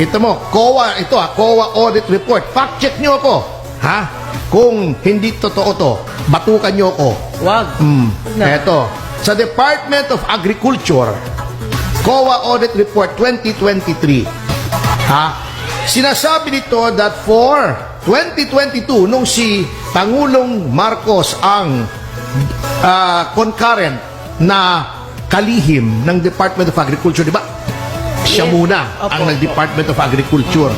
Ito mo, COA, ito ah, COA audit report. Fact check nyo ako. Ha? Kung hindi totoo to, batukan nyo ako. Wag. Hmm. Na. Eto, sa Department of Agriculture, COA Audit Report 2023. Ha? Sinasabi nito that for 2022, nung si Pangulong Marcos ang ah, concurrent na kalihim ng Department of Agriculture, di ba? Siya Yes. muna Opo, ang opo. ng-Department of Agriculture.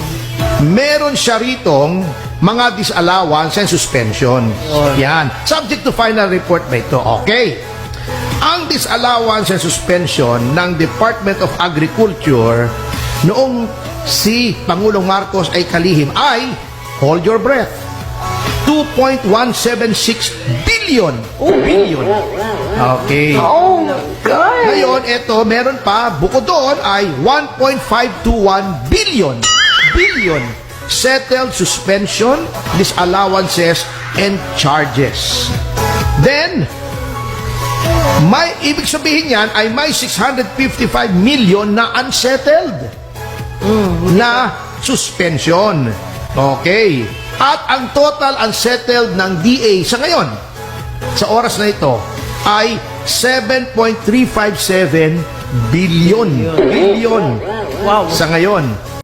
Meron siya ritong mga disallowance and suspension. Oh. Yan. Subject to final report ba ito? Okay. Ang disallowance and suspension ng Department of Agriculture noong si Pangulong Marcos ay kalihim ay, hold your breath, 2.176 billion. Oh, billion. Okay. Oh, God. Ngayon, ito, meron pa, bukod doon ay 1.521 billion. Billion. Settled suspension, disallowances, and charges. Then, may ibig sabihin yan ay may 655 million na unsettled na suspension. Okay. At ang total unsettled ng DA sa ngayon, sa oras na ito, ay 7.357 billion. Billion. Wow. Sa ngayon.